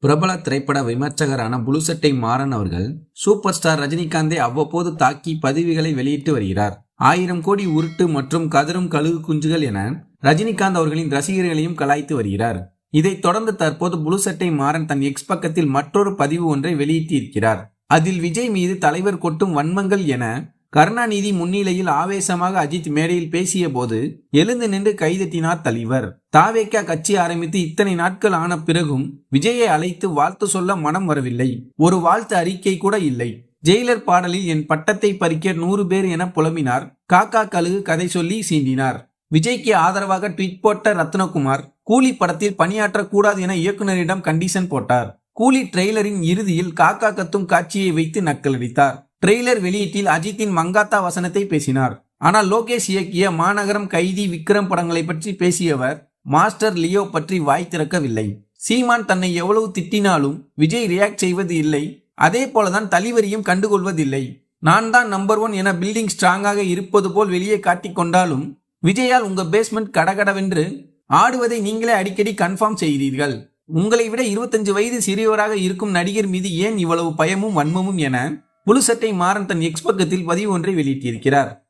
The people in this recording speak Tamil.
பிரபல திரைப்பட விமர்சகரான புலுசட்டை மாறன் அவர்கள் சூப்பர் ஸ்டார் ரஜினிகாந்தை அவ்வப்போது தாக்கி பதிவுகளை வெளியிட்டு வருகிறார். ஆயிரம் கோடி உருட்டு மற்றும் கதரும் கழுகு குஞ்சுகள் என ரஜினிகாந்த் அவர்களின் ரசிகர்களையும் கலாய்த்து வருகிறார். இதைத் தொடர்ந்து தற்போது புலுசட்டை மாறன் தன் எக்ஸ் பக்கத்தில் மற்றொரு பதிவு ஒன்றை வெளியிட்டிருக்கிறார். அதில் விஜய் மீது தலைவர் கொட்டும் வன்மங்கள் என கருணாநிதி முன்னிலையில் ஆவேசமாக அஜித் மேடையில் பேசிய போது எழுந்து நின்று கைதட்டினார் தலைவர். தாவேக்கா கட்சி ஆரம்பித்து இத்தனை நாட்கள் ஆன பிறகும் விஜயை அழைத்து வாழ்த்து சொல்ல மனம் வரவில்லை. ஒரு வாழ்த்து அறிக்கை கூட இல்லை. ஜெயிலர் பாடலில் என் பட்டத்தை பறிக்க நூறு பேர் என புலம்பினார். காக்கா கழுகு கதை சொல்லி சீண்டினார். விஜய்க்கு ஆதரவாக ட்வீட் போட்ட ரத்னகுமார் கூலி படத்தில் பணியாற்றக்கூடாது என இயக்குனரிடம் கண்டிஷன் போட்டார். கூலி ட்ரெய்லரின் இறுதியில் காக்கா கத்தும் காட்சியை வைத்து நக்கலடித்தார். ட்ரெய்லர் வெளியீட்டில் அஜித்தின் மங்காத்தா வசனத்தை பேசினார். ஆனால் லோகேஷ் இயக்கிய மாநகரம் கைதி விக்ரம் படங்களை பற்றி பேசியவர் மாஸ்டர் லியோ பற்றி வாய் திறக்கவில்லை. சீமான் தன்னை எவ்வளவு திட்டினாலும் விஜய் ரியாக்ட் செய்வது இல்லை. அதே போலதான் தலிவரியும் கண்டுகொள்வதில்லை. நான் தான் நம்பர் ஒன் என பில்டிங் ஸ்ட்ராங்காக இருப்பது போல் வெளியே காட்டிக் கொண்டாலும் விஜயால் உங்க பேஸ்மெண்ட் கடகடவென்று ஆடுவதை நீங்களே அடிக்கடி கன்ஃபார்ம் செய்கிறீர்கள். உங்களை விட இருபத்தஞ்சு வயது சிறியவராக இருக்கும் நடிகர் மீது ஏன் இவ்வளவு பயமும் வன்மமும் என புலுசட்டை மாறன் தன் எக்ஸ் பக்கத்தில் பதிவு ஒன்றை வெளியிட்டிருக்கிறார்.